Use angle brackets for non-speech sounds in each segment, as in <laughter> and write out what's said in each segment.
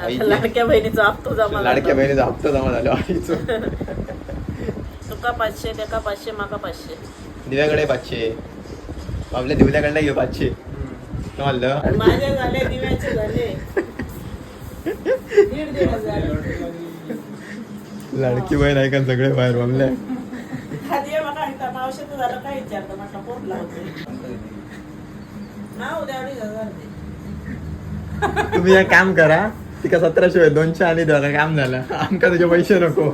लाडक्या बहिणीचा हप्तो जमा लाडक्या झाला. बहिणीचा हप्ता जमा झालो आईचं. तुका पाचशे त्याका पाचशे माका पाचशे. दिव्याकडे पाचशे. आपल्या दिवल्याकडे घेऊ पाचशे. म्हणलं माझे झाले दिव्याचे झाले. दीड लाडकी बहीण आहे का सगळे बाहेर म्हणले खाली मला एकदा मावशीचं झालं काय विचारतं? म्हटलं कोण लावते नाव द्या अडीच हजार दे. तुम्ही एक काम करा तिका सतराशे होय, दोनशे आणि द्या काम झालं? आमका तुझे पैसे नको.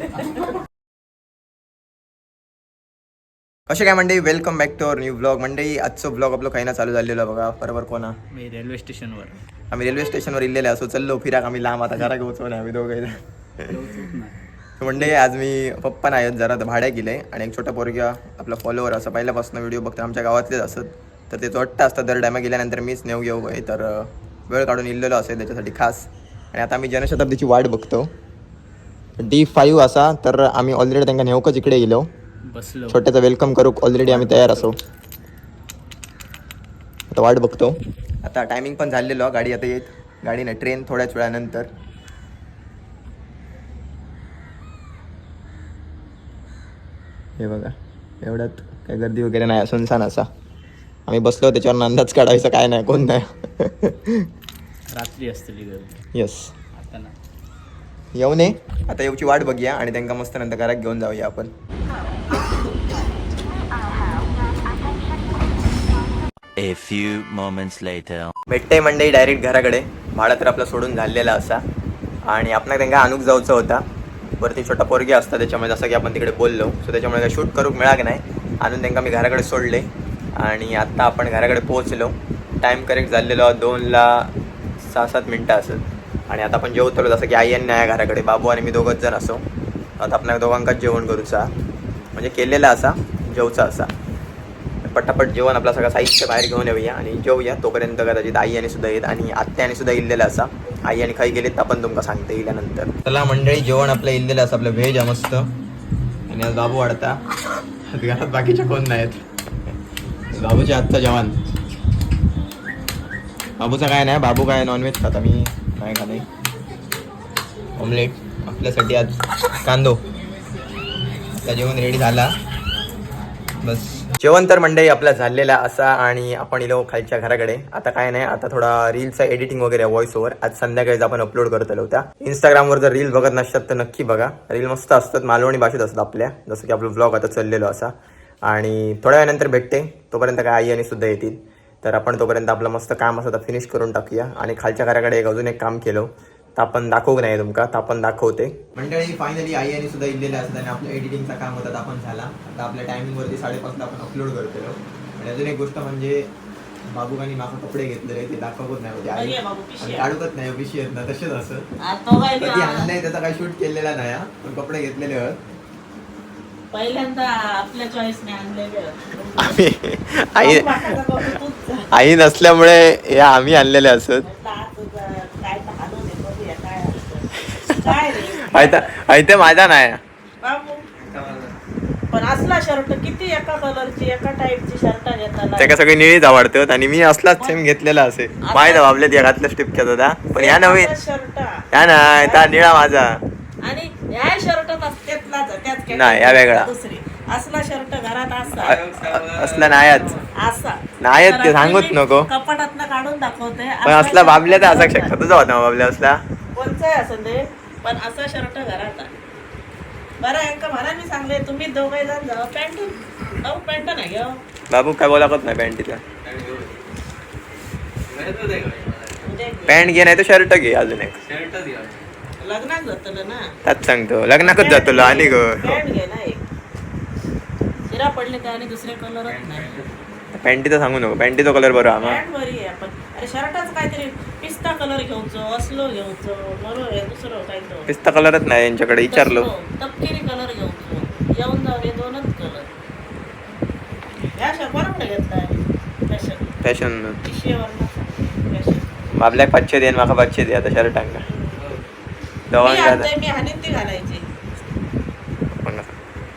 कसे काय मंडळी welcome back to our new blog मंडळी आजचो ब्लॉग आपलं काही ना चालू झालेलं बघा बरोबर कोणा? मी रेल्वे स्टेशनवर आम्ही रेल्वे स्टेशनवर इलेले असो चल्लो फिराक आम्ही लांब आता घरा पोहोचवणे आम्ही दोघे <laughs> मंडळी आज मी पप्पा नाही आहेत जरा भाड्या गेले आणि एक छोटा पोरग्या आपला फॉलोवर असं पहिल्यापासून व्हिडिओ बघतो आमच्या गावातलेच असत तर ते वाटतं असतं दर टायमा गेल्यानंतर मीच नेऊ घेऊ तर वेळ काढून इल्लेलो असेल त्याच्यासाठी खास. आणि आता आम्ही जनशताब्दीची वाट बघतो. डी फाईव्ह असा तर आम्ही ऑलरेडी त्यांना नेऊकच इकडे गेलो. बसलो. छोट्याचा वेलकम करू ऑलरेडी आम्ही तयार असो. आता वाट बघतो. आता टायमिंग पण झालेलो गाडी आता येत गाडी नाही ट्रेन थोड्याच वेळानंतर. हे बघा एवढ्यात काय गर्दी वगैरे नाही सुनसान असा. आम्ही बसलो त्याच्यावर अंदाज काढायचा काय नाही कोण नाही. <laughs> रात्री असतली गर्दी. येस आता ना. येऊ नये आता येऊची वाट बघूया आणि त्यांना मस्त नंतर घरात घेऊन जाऊया आपण. A few moments later. भेटते मंडई डायरेक्ट घराकडे. भाडा तर आपला सोडून झालेला असा. आणि आपण त्यांना अनुक जाऊचा होता. वरती छोटा पोरगी असता त्याच्यामुळे जसं की आपण तिकडे बोललो. सो त्याच्यामुळे काय शूट करूक मिळाक नाही. आणून त्यांना मी घराकडे सोडले. आणि आत्ता आपण घराकडे पोहोचलो. टाईम करेक्ट झालेलो दोनला सहा सात मिनटं असत आणि आता आपण जेवतलो जसं की आई आणि नाही घराकडे बाबू आणि मी दोघंच जण असो. आता आपण दोघांकाच जेवण करूचा म्हणजे केलेला असा जेवचा असा. पटापट जेवण आपला सगळं साहित्य बाहेर घेऊन येऊया आणि जेवूया. तोपर्यंत कदाचित आई आणि सुद्धा येत आणि आत्याने सुद्धा इल्लेलं असा. आई आणि खाई गेलेत आपण तुमका सांगते इल्यानंतर. चला मंडळी जेवण आपलं इल्लेलं असं आपलं व्हेज मस्त. आणि आज बाबू वाढता. घरात बाकीचे कोण नाहीत? बाबूच्या आत्ता जेवण. बाबूचं काय नाही बाबू काय नॉनव्हेज खाता मी नाही खाते ऑमलेट आपल्यासाठी आज कांदो. आता जेवण रेडी झाला. बस. जेवण तर मंडळी आपला झालेला असा आणि आपण इलो खालच्या घराकडे. आता काय नाही आता थोडा रीलचा एडिटिंग वगैरे व्हॉइस ओव्हर आज संध्याकाळीच आपण अपलोड करत आलो त्या इंस्टाग्रामवर जर रील बघत नसतात तर नक्की बघा. रील मस्त असतात मालवणी भाषेत असतात आपल्या. जसं की आपलं ब्लॉग आता चाललेलो असा. आणि थोड्या वेळानंतर भेटते. तोपर्यंत काय आई आणि सुद्धा येतील. तर आपण तोपर्यंत आपलं मस्त काम असं तर फिनिश करून टाकूया. आणि खालच्या घराकडे एक अजून एक काम केलं. तर आपण दाखवू नाही तुमका? तर आपण दाखवते. मंडळी फायनली आई आणि सुद्धा इल्लेले असतात आणि आपलं एडिटिंगचा काम होता आपण झाला. आता आपल्या टायमिंगवरती साडेपाचला आपण अपलोड करतो आणि अजून एक गोष्ट म्हणजे बाबूकानी माका कपडे घेतलेले ते दाखवत नाही. होते आई बाबू पिशवी आणि आहे. काढूकत नाही पिशी येत ना तसेच असं. आ, तो काय कधी बी, आ, आणलंय त्याचा काही शूट केलेला नाही हा. पण कपडे घेतलेले आहेत. पहिल्यांदा आपल्या चॉईसने आणलेले आम्ही आई. आई नसल्यामुळे हे आम्ही आणलेले असत. म्हटलं, आ, तुझं काय तर आणून दे, बघूया काय असतं. काय रे? आई तर आई तर माझा नाही. पण असला शर्ट किती एका कलरची एका टाईपची शर्ट घेताना. त्याका सगळी निळीच आवडतात आणि मी असलाच सेम घेतलेला असे माहीत आहे आपल्या त्या घातल्या स्टिपच्या दादा. पण या नवीन शर्ट या नाही त्या निळा माझा. आणि या शर्ट नाही, या वेगळा. दुसरी. असला शर्ट घरात असा. अ- असला नायाच. असा. नाहीत ते तर सांगूच मी नको. कपाटातनं काढून दाखवते. पण असला बाबल्या तर असा शकता तुझा होता बाबल्या असला. कोणचाही असं दे पण असा शर्ट घरात आहे. बरं एका म्हणा मी सांगले तुम्ही दोघे जण जाऊ पॅन्ट? अहो पॅन्ट नाही घेऊ बाबू काय बोलाकत नाही पॅन्टीचा म्हणजे पॅन्ट घे नाही तर शर्ट घे अजून एक. लग्नात जातलं ना. त्याच सांगतो लग्नाकच जातो आणि ग. पॅन्ट घे ना एक. शिरा पडले तर आणि दुसरे कलरच नाही. पॅन्टीचा सांगू नको पॅन्टीचा कलर बरं आम्हा. पॅन्ट बरी आहे आपण अरे शर्टच काहीतरी पिस्ता कलर घेऊचो असलो घेऊचो बरोबर आहे दुसरं तो पिस्ता कलरच नाही यांच्याकडे विचारलो. तसलो, तपकिरी कलर घेऊचो येऊन जाऊ रे दोनच कलर. ह्या घेतलाय फॅशन फॅशन बाबल्या पाचशे दे माका पाचशे दे आता शर्ट टांगा मी मी हानीत ती घालायची. पण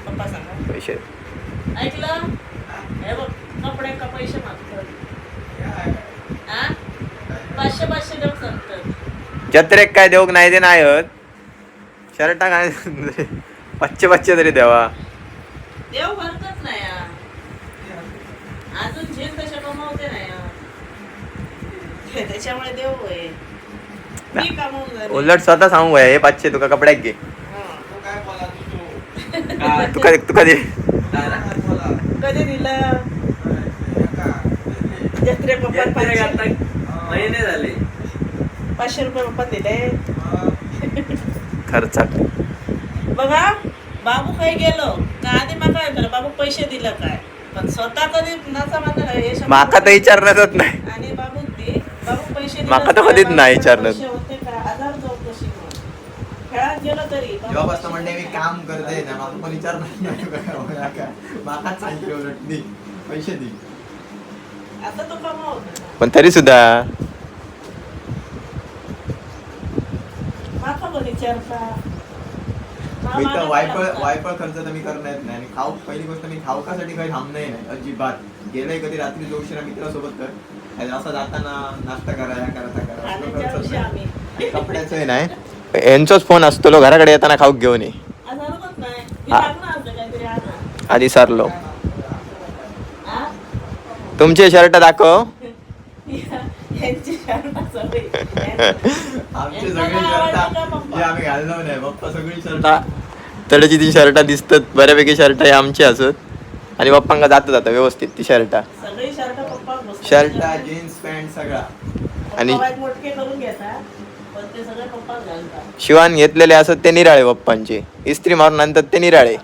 पप्पा सांगा. पैसे. ऐकलं? हे बघ कपडे का पैसे मागतात? पाचशे जत्रेक काय देऊक नाही ते नाही होत. शर्टा काय बच्चे बच्चे तरी देवा. देव भरतच नाही हा. अजून झेल तशा कमावते नाही. त्याच्यामुळे देव झाले. उलट स्वतः सांगू हे पाचशे तुका कपड्याक घे. तुका तुका दे कधी दिलं? जत्रे पप्पा पाचशे महिने झाले. पाचशे रुपये पप्पा दिले. खर्चाक बघा बाबू काही गेलो? का आधी माका येतं बाबू पैसे दिलं काय? पण स्वतः कधी नाचा मानला हे माका तर विचारणारच नाही. आणि बाबू दे बाबू पैसे माका तर काय? कधीच नाही बाबूकडे का आधार चौकशी. खेळात गेलो तरी जेव्हापासून म्हणणे मी. काम करते ना माका पण विचारणार माकाच सांगितलं उलट दी पैसे दे आता तो कमावतो पण तरी सुद्धा. माका पण विचारता. मा- तर वायफळ. वायफळ खर्च तर मी करणार येत नाही. आणि खाऊ पहिली गोष्ट मी खाऊकासाठी काही थांबणंही नाही. अजिबात. गेलंय कधी रात्री जो उशिरा मित्रासोबत कर आणि असं जाताना नाश्ता करा या करा त्या करा. नाही. यांचोच फोन असतो घराकडे येताना खाऊक घेऊन ये. हा. आधी सारलो? तुमचे शर्ट दाखव. <laughs> यांची शर्ट सवय. आमचे यांना सगळे काय शर्ट आवडतं का पप्पा? हे आम्ही घाललो नाही. पप्पा सगळी शर्ट तडची ती शर्ट दिसतात. बऱ्यापैकी शर्ट हे आमची असत. आणि पप्पांका जाता जाता व्यवस्थित ती शर्ट. सगळी शर्ट जीन्स पॅन्ट सगळा. आणि- शिवान घेतलेले असत ते निराळे पप्पांचे. इस्त्री मारून आणतात ते निराळे.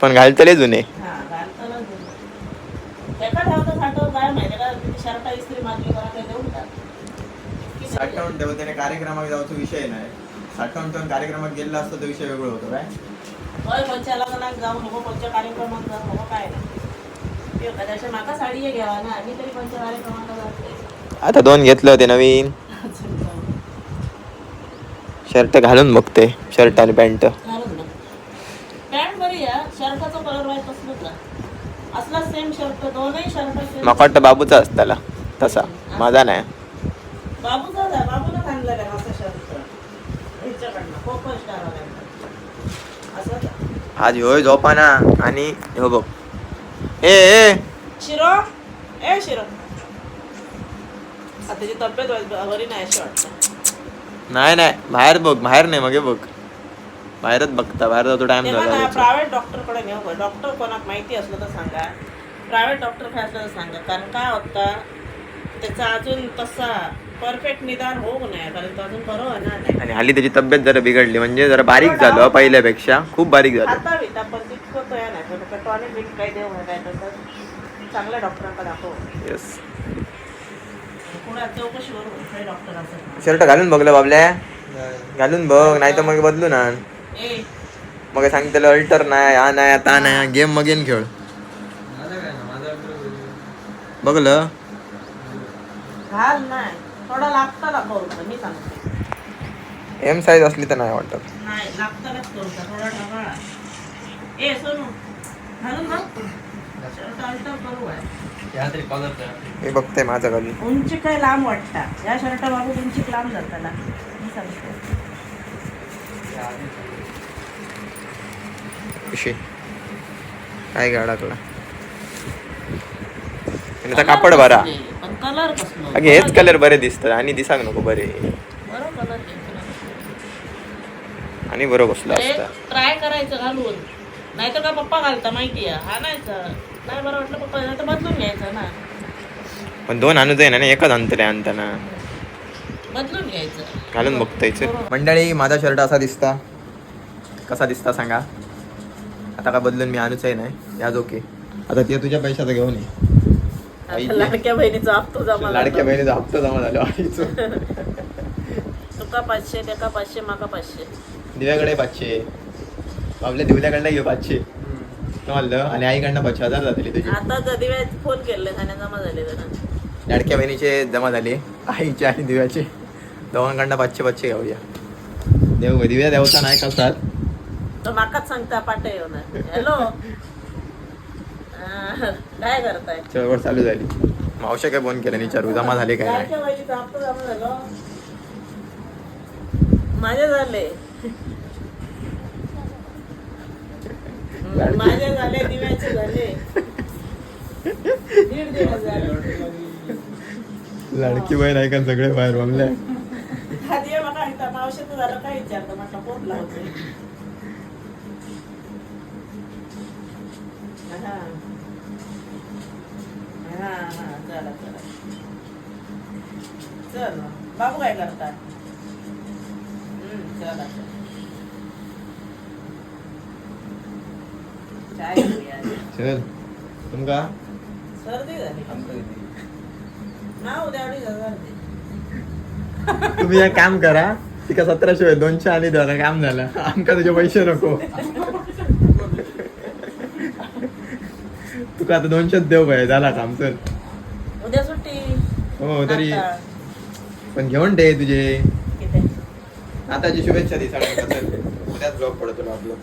पण घालतले जुने. हा साठवून ठेवते आणि कार्यक्रमात जाऊचा विषय नाही. साठवून ठेवून कार्यक्रमात गेला असतो तो विषय वेगळं होतो काय कार्यक्रमात जाऊ नको काय माका साडी घ्यावा ना. मी तरी कोणत्या कार्यक्रमाला जाते आता दोन घेतले होते नवीन. शर्ट घालून बघते शर्ट आणि पॅन्ट. माका वाटतं बाबूचा असताला तसा. माझा नाही. आज ह्यो झोपाना आणि हो बघ. ए ए. शिरो ए शिरो. आता त्याची तब्येत बरी नाही अशी वाटतं. नाही नाही. बाहेर बघ बाहेर नाही मग बघ. बाहेरच बघता बाहेर जातो टाइम झाला. प्रायव्हेट डॉक्टरकडे नेऊ डॉक्टर कोणाक माहिती असलं तर सांगा. प्रायव्हेट डॉक्टर काय असलं तर सांगा. कारण काय होतं त्याचा अजून तसा परफेक्ट निदान होऊ नये. कारण तो अजून बरं होणार नाही आणि हल्ली त्याची तब्येत जरा बिघडली. म्हणजे जरा बारीक झालं पहिल्यापेक्षा. खूप बारीक झालं. आता विता पण तितकं तो या नाही टॉनिक बिन काही देऊ काय तर चांगल्या डॉक्टरांकडे दाखव. येस पुढे चौकशीवर काही डॉक्टर असत शर्ट घालून बघलं बाबल्या. घालून बघ नाही तर मग बदलून आण ए. मग सांगितलं अल्टर नाही हा नाही आता नाही गेम मग येईन खेळ. बघलं एम साईज असली तर नाही वाटत. मी बघते माझं घालून उंची काय लांब वाटतात या शर्ट बाबू उंची लांब जाताना. मी सांगते. विषय काय गाडाकला आणि आता कापड भरा. पण कलर अगे हेच कलर बरे दिसतात. आणि दिसाक नको बरे. बरं कलर आणि बरं बसलं असतं. ट्राय करायचं घालून. नाहीतर का पप्पा घालता माहिती आहे आणायचं नाही वाटलं पप्पा नाही तर बदलून घ्यायचं ना. पण दोन आणूच आहे ना आणि एकच आणतले आणताना. बदलून घ्यायचं. घालून बघतायच मंडळी माझा शर्ट असा दिसता. कसा दिसता सांगा. आता का बदलून मी आणूच आहे नाही. याच ओके. आता ते तुझ्या पैशाचा घेऊन ये. आता लाडक्या बहिणीचा हप्तो जमा लाडक्या झाला. बहिणीचा हप्ता जमा झाला आईचं. तुका पाचशे त्याका पाचशे माका पाचशे. दिव्याकडे पाचशे. आपल्या दिवल्याकडनं घेऊ पाचशे. म्हणलं आणि आईकडनं पाचशे हजार जातले तुझे आता कधी वेळ फोन केले त्याने जमा झाले जरा. लाडक्या बहिणीचे जमा झाले आईचे आणि दिव्याचे. दोघांकडनं पाचशे पाचशे घेऊया. देव दिव्या देवता नाही कसाल तर माकाच सांगता पाटे येऊन हॅलो? काय करताय? चळवळ चालू झाली. मावशे काय फोन केला विचारू जमा झाले काय नाही? माझे झाले हम्म, माझे झाले दिव्याचे झाले. दीड लाडकी बहीण आहे का? सगळे बाहेर बमले आधी ये बघा इथं मावशीचं झालं काय विचारतं? म्हटलं कोण लावतोय हा. हा हा चला चला. चल. बाबू काय करतात? हम्म, चला चला. चाय. चल. तुमका सर्दी झाली. ना उद्या अडीच हजार दे तुम्ही एक काम करा. तिका सतराशे दोनशे आणि द्या आता काम झालं? आमका तुझे पैसे नको. तुका आता दोनशेच देऊ पाहिजे झाला काम चल. उद्या सुट्टी. हो तरी. पण घेऊन दे तुझे. किती? आताची शुभेच्छा दे सगळ्यांना चल. उद्याच ब्लॉग पडतो ना आपलं.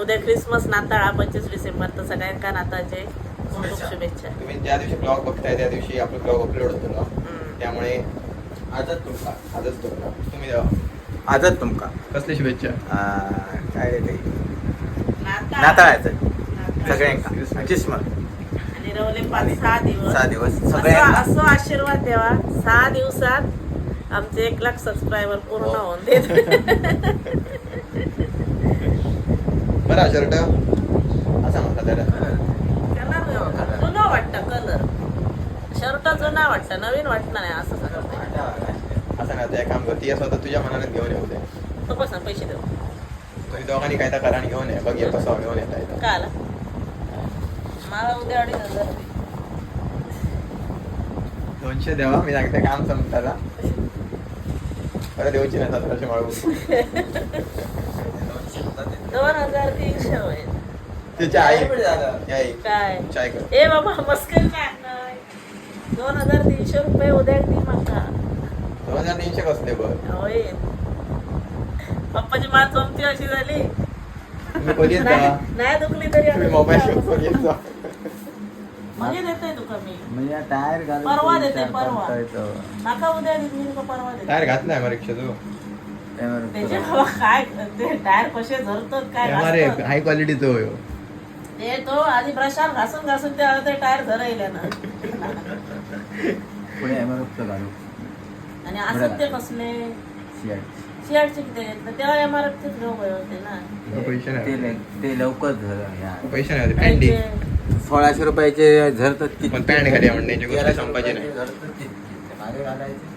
उद्या क्रिसमस नाताळ हा पंचवीस डिसेंबर तर सगळ्यांका नाताळचे खूप खूप शुभेच्छा. तुम्ही ज्या दिवशी ब्लॉग बघताय त्या दिवशी आपलं ब्लॉग अपलोड होतो ना. त्यामुळे आजच तुमका आजच तुमका तुम्ही द्या आजच तुमका. कसली शुभेच्छा? काय रे ते? नाताळ. नाताळाचं. नाताळ. सगळ्यांका. क्रिसमस आणि रवले पाच सहा दिवस. सहा दिवस. असं आशीर्वाद द्यावा. सहा दिवसात आमचे एक लाख सबस्क्रायबर पूर्ण हो. होऊन देत <laughs> बरा शर्ट. असा म्हणता त्याला कलर. जुना वाटतं. कलर. शर्ट जुना वाटतं. नवीन वाटणार नाही असं सांगत असं नाही एक काम कर. ती स्वतः तुझ्या मनाने घेऊन येऊ दे. तो कसं पैसे देऊ. तुम्ही दोघांनी काय तर करा आणि घेऊन ये. बघ ये कसं घेऊन येता येतं. का आला? मला उद्या अडीच हजार दे. दोनशे द्यावा. मी सांगते काम संपताला परत देऊची नाही सतराशे माळू <laughs> दोन हजार तीनशे होईल. आई ती आई काय? चाय कर ए बाबा मस्करी नाही दोन हजार तीनशे रुपये उद्या दे माका दोन हजार तीनशे कसले बघ होय. पप्पाची मान चमची अशी झाली. नाही दुखली तरी मोबाईल म्हणजे देते तुका मी. म्हणजे टायर घालून परवा तो देते, परवा. माका उद्या तुका परवा देते टायर घातलाय मग रिक्षा तू त्यावर त्याचे बाबा काय ते टायर कसे काय अरे घासतात. हाय क्वालिटीचं होय ते तो आधी ब्रशार घासून घासून ते ते टायर झरायले ना. पुढे एमआरएफचं घालू आणि असं ते कसले किती घेतलं तेव्हा होते ना. पैसे ते ते लवकर झालं या पैसे नाही पॅन्टी त्यांचे- सोळाशे रुपयाचे झरतात पण पॅन्ट घाली म्हणण्याची गोष्ट संपायची नाही. झरतात किती? मागे घालायचे. ते